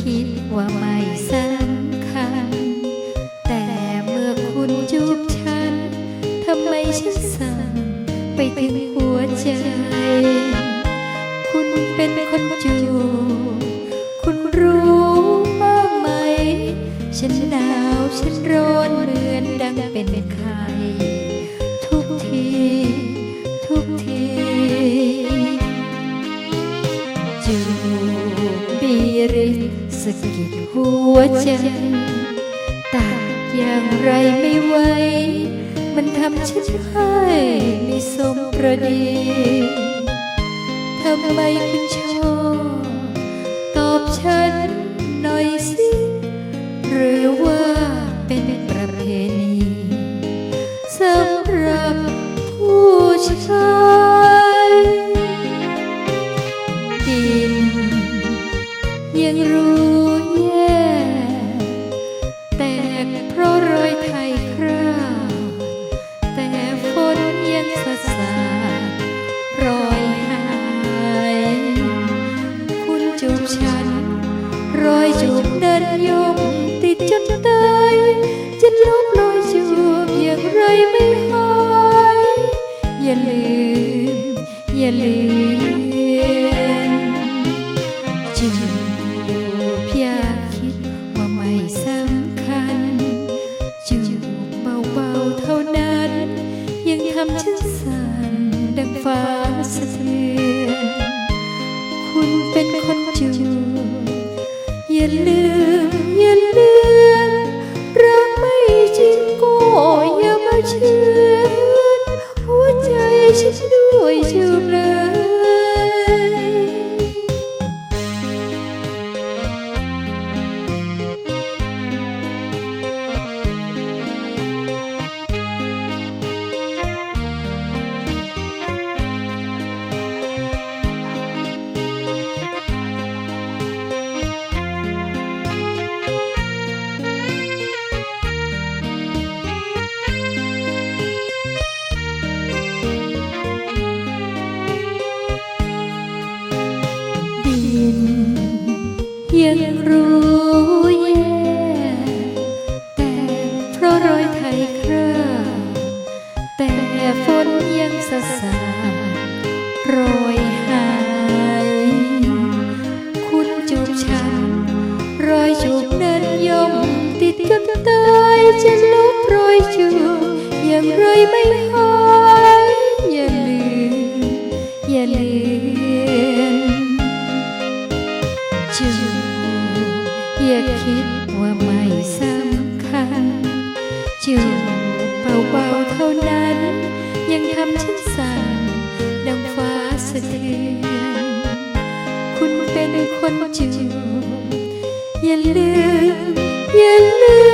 คิดว่าไม่สำคัญ แต่เมื่อคุณจูบฉัน ทำไมฉันสั่นไปถึงหัวใจ คุณเป็นคนจูบคุณรู้บ้างไหม ฉันหนาวฉันร้อนเหมือนดังเป็นไข้ะกิดหัวใจตัดอย่างไรไม่ไหวมันทำฉันให้ไม่สมประดีทำไมคุณชอบตอบฉันหน่อยสิ หรือว่าเป็นประเพณีสำหรับผู้ชาย ม อย่าลืมจูบอย่าคิดว่าไม่สำคัญจูบเบาๆเท่านั้น ยังทำฉันสั่นดังฟ้าสะเทือนคุณเป็นคนจูบอย่าลืมอย่าลือ ใยังรู้แย่แต่เพราะรอยไทยคราแต่ฝนยังสาสารอยหายคุณจูบฉัน รอยจูบนั้นยมติดจนตายจะลบรอยจูบอย่างไรไม่หายอย่าลืมอย่าลืมจู อย่าคิดว่าไม่สำคัญจูบเบาๆเท่านั้น ยังทำฉันสั่นดังฟ้าสะเทือนคุณเป็นคนจูบอย่าลืมอย่าลื